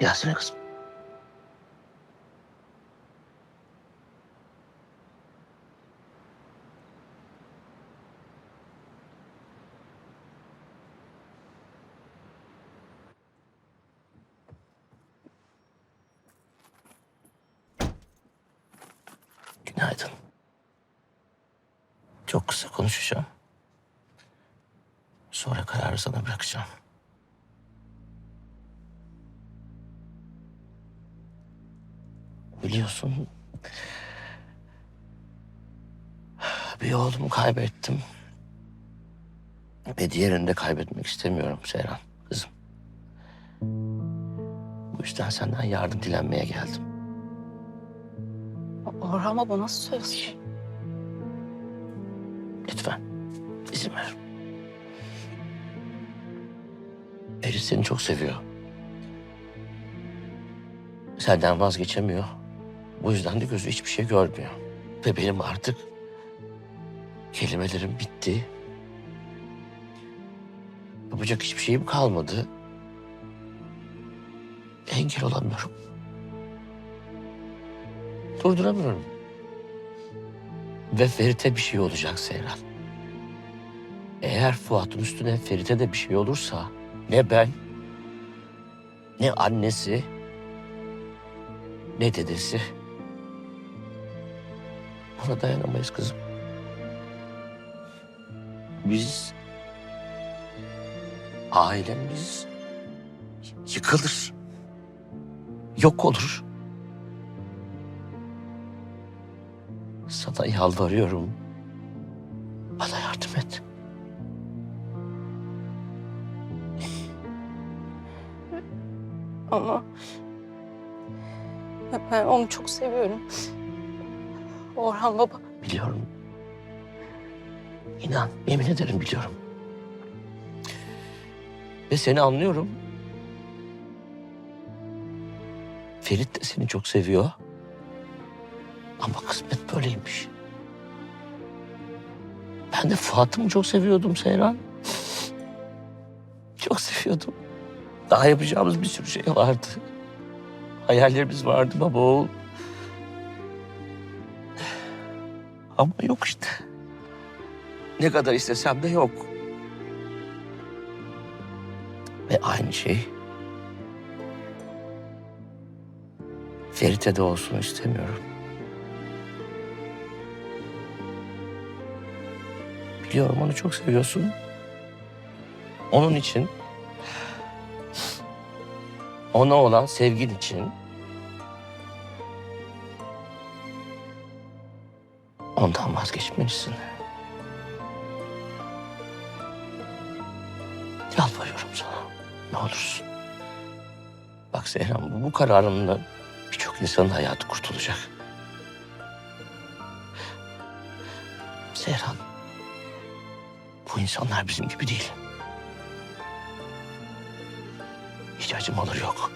Gelsene kızım. Günaydın. Çok kısa konuşacağım. Sonra kararı sana bırakacağım. Biliyorsun... Bir oğlumu kaybettim. Ve diğerini de kaybetmek istemiyorum Seyran, kızım. Bu yüzden senden yardım dilenmeye geldim. Orhan baba nasıl söz? Lütfen izin ver. Ferit seni çok seviyor. Senden vazgeçemiyor. Bu yüzden de gözü hiçbir şey görmüyor. Ve benim artık kelimelerim bitti. Yapacak hiçbir şeyim kalmadı. Engel olamıyorum. Durduramıyorum. Ve Ferit'e bir şey olacak Seyran. Eğer Fuat'ın üstüne Ferit'e de bir şey olursa ne ben ne annesi ne dedesi buna dayanamayız kızım. Biz ailemiz yıkılır. Yok olur. Sana yalvarıyorum. Bana yardım et. Ama ben onu çok seviyorum. Orhan baba Biliyorum. İnan, yemin ederim biliyorum. Ve seni anlıyorum. Ferit de seni çok seviyor. Ama kısmet böyleymiş. Ben de Fuat'ımı çok seviyordum Seyran. Çok seviyordum. Daha yapacağımız bir sürü şey vardı. Hayallerimiz vardı baba oğul. Ama yok işte. Ne kadar istesem de yok. Ve aynı şey Ferit'e de olsun istemiyorum. Biliyorum onu çok seviyorsun. Onun için ona olan sevgin için ondan vazgeçmelisin. Yalvarıyorum sana. Ne olursun. Bak Seyran bu, bu kararınla birçok insanın hayatı kurtulacak. Seyran. Bu insanlar bizim gibi değil. Hiç acımaları yok.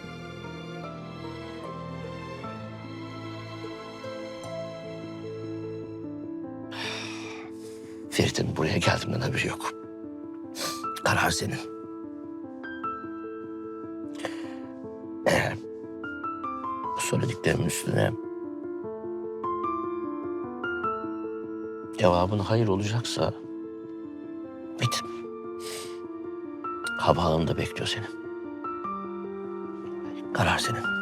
Ferit'in buraya geldiğimden haberi yok. Karar senin. Eğer bu söylediklerimin üstüne cevabın hayır olacaksa git. Havaalanında bekliyor seni. Karar senin.